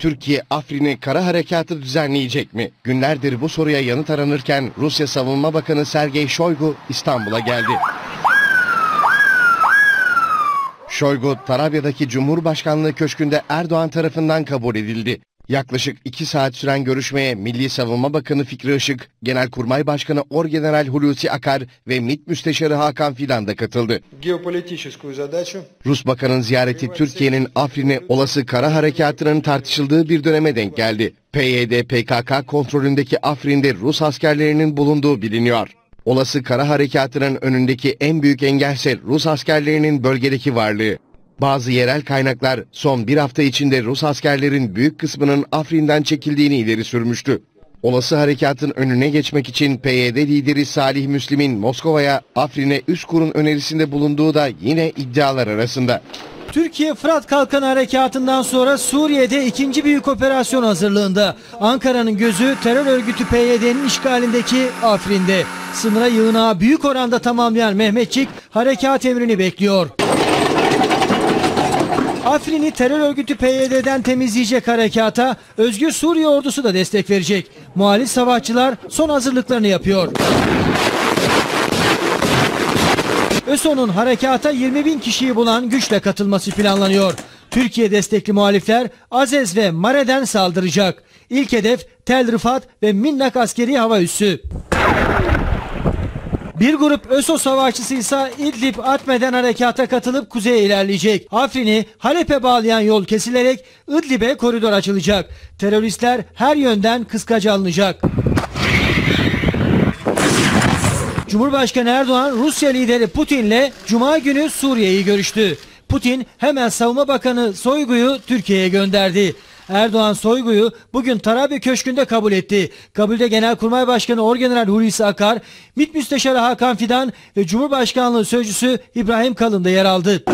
Türkiye Afrin'e kara harekatı düzenleyecek mi? Günlerdir bu soruya yanıt aranırken Rusya Savunma Bakanı Sergey Shoigu İstanbul'a geldi. Shoigu, Tarabya'daki Cumhurbaşkanlığı Köşkü'nde Erdoğan tarafından kabul edildi. Yaklaşık iki saat süren görüşmeye Milli Savunma Bakanı Fikri Işık, Genelkurmay Başkanı Orgeneral Hulusi Akar ve MİT Müsteşarı Hakan Fidan da katıldı. Rus Bakan'ın ziyareti Türkiye'nin Afrin'e olası kara harekatının tartışıldığı bir döneme denk geldi. PYD PKK kontrolündeki Afrin'de Rus askerlerinin bulunduğu biliniyor. Olası kara harekatının önündeki en büyük engelse Rus askerlerinin bölgedeki varlığı. Bazı yerel kaynaklar son bir hafta içinde Rus askerlerin büyük kısmının Afrin'den çekildiğini ileri sürmüştü. Olası harekatın önüne geçmek için PYD lideri Salih Müslim'in Moskova'ya Afrin'e üst kurun önerisinde bulunduğu da yine iddialar arasında. Türkiye Fırat Kalkanı Harekatı'ndan sonra Suriye'de ikinci büyük operasyon hazırlığında. Ankara'nın gözü terör örgütü PYD'nin işgalindeki Afrin'de. Sınıra yığınağı büyük oranda tamamlayan Mehmetçik harekat emrini bekliyor. Afrin'i terör örgütü PYD'den temizleyecek harekata Özgür Suriye ordusu da destek verecek. Muhalif savaşçılar son hazırlıklarını yapıyor. ÖSO'nun harekata 20 bin kişiyi bulan güçle katılması planlanıyor. Türkiye destekli muhalifler Azez ve Mare'den saldıracak. İlk hedef Tel Rifat ve Minnak askeri hava üssü. Bir grup ÖSO savaşçısı ise İdlib Atme'den harekata katılıp kuzeye ilerleyecek. Afrin'i Halep'e bağlayan yol kesilerek İdlib'e koridor açılacak. Teröristler her yönden kıskaca alınacak. Cumhurbaşkanı Erdoğan Rusya lideri Putin'le Cuma günü Suriye'yi görüştü. Putin hemen Savunma Bakanı Soygu'yu Türkiye'ye gönderdi. Erdoğan Soygu'yu bugün Tarabya Köşkü'nde kabul etti. Kabulde Genelkurmay Başkanı Orgeneral Hulusi Akar, MİT Müsteşarı Hakan Fidan ve Cumhurbaşkanlığı Sözcüsü İbrahim Kalın da yer aldı.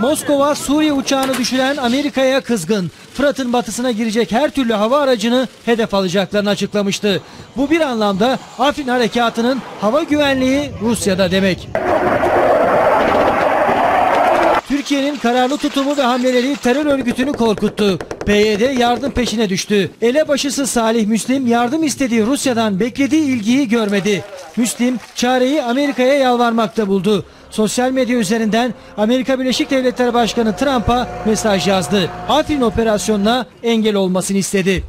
Moskova Suriye uçağını düşüren Amerika'ya kızgın. Fırat'ın batısına girecek her türlü hava aracını hedef alacaklarını açıklamıştı. Bu bir anlamda Afrin harekatının hava güvenliği Rusya'da demek. Türkiye'nin kararlı tutumu ve hamleleri terör örgütünü korkuttu. PYD yardım peşine düştü. Elebaşısı Salih Müslim yardım istediği Rusya'dan beklediği ilgiyi görmedi. Müslim çareyi Amerika'ya yalvarmakta buldu. Sosyal medya üzerinden Amerika Birleşik Devletleri Başkanı Trump'a mesaj yazdı. Afrin operasyonuna engel olmasını istedi.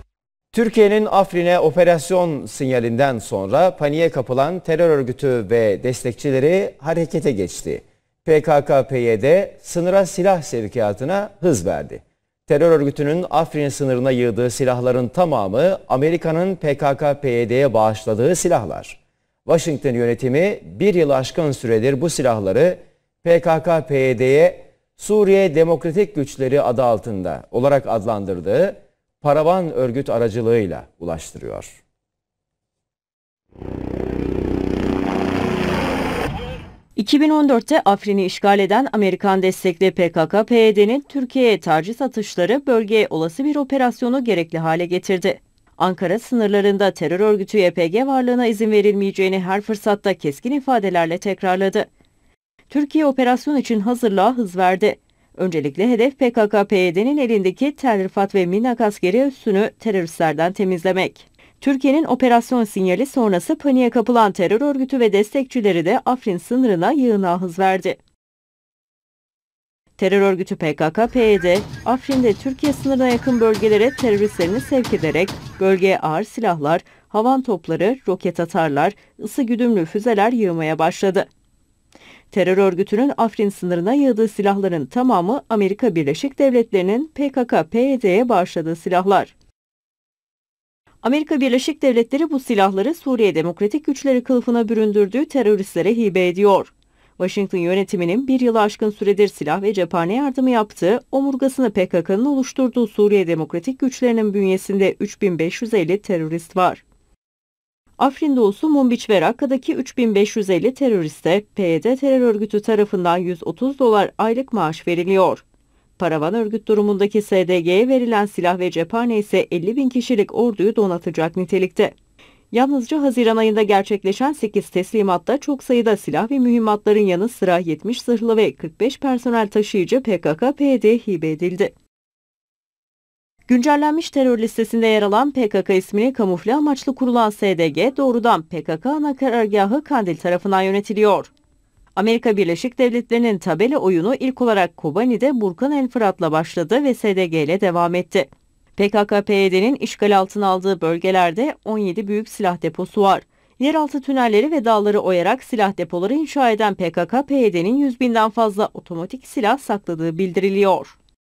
Türkiye'nin Afrin'e operasyon sinyalinden sonra paniğe kapılan terör örgütü ve destekçileri harekete geçti. PKK-PYD sınıra silah sevkiyatına hız verdi. Terör örgütünün Afrin sınırına yığdığı silahların tamamı Amerika'nın PKK-PYD'ye bağışladığı silahlar. Washington yönetimi bir yıl aşkın süredir bu silahları PKK-PYD'ye Suriye Demokratik Güçleri adı altında olarak adlandırdığı paravan örgüt aracılığıyla ulaştırıyor. 2014'te Afrin'i işgal eden Amerikan destekli PKK-PYD'nin Türkiye'ye taciz atışları bölgeye olası bir operasyonu gerekli hale getirdi. Ankara sınırlarında terör örgütü YPG varlığına izin verilmeyeceğini her fırsatta keskin ifadelerle tekrarladı. Türkiye operasyon için hazırlığa hız verdi. Öncelikle hedef PKK-PYD'nin elindeki Tel Rifat ve Minak askeri üssünü teröristlerden temizlemek. Türkiye'nin operasyon sinyali sonrası paniğe kapılan terör örgütü ve destekçileri de Afrin sınırına yığınağa hız verdi. Terör örgütü PKK-PYD, Afrin'de Türkiye sınırına yakın bölgelere teröristlerini sevk ederek bölgeye ağır silahlar, havan topları, roket atarlar, ısı güdümlü füzeler yığmaya başladı. Terör örgütünün Afrin sınırına yığdığı silahların tamamı Amerika Birleşik Devletleri'nin PKK-PYD'ye bağışladığı silahlar. Amerika Birleşik Devletleri bu silahları Suriye Demokratik Güçleri kılıfına büründürdüğü teröristlere hibe ediyor. Washington yönetiminin bir yılı aşkın süredir silah ve cephane yardımı yaptığı, omurgasını PKK'nın oluşturduğu Suriye Demokratik Güçlerinin bünyesinde 3550 terörist var. Afrin doğusu Mumbiç ve Rakka'daki 3550 teröriste PYD terör örgütü tarafından 130 dolar aylık maaş veriliyor. Paravan örgüt durumundaki SDG'ye verilen silah ve cephane ise 50 bin kişilik orduyu donatacak nitelikte. Yalnızca Haziran ayında gerçekleşen 8 teslimatta çok sayıda silah ve mühimmatların yanı sıra 70 zırhlı ve 45 personel taşıyıcı PKK-PYD hibe edildi. Güncellenmiş terör listesinde yer alan PKK ismini kamufle amaçlı kurulan SDG doğrudan PKK ana karargahı Kandil tarafından yönetiliyor. Amerika Birleşik Devletleri'nin tabela oyunu ilk olarak Kobani'de Burkan El Fırat'la başladı ve SDG ile devam etti. PKK-PYD'nin işgal altına aldığı bölgelerde 17 büyük silah deposu var. Yeraltı tünelleri ve dağları oyarak silah depoları inşa eden PKK-PYD'nin 100 binden fazla otomatik silah sakladığı bildiriliyor.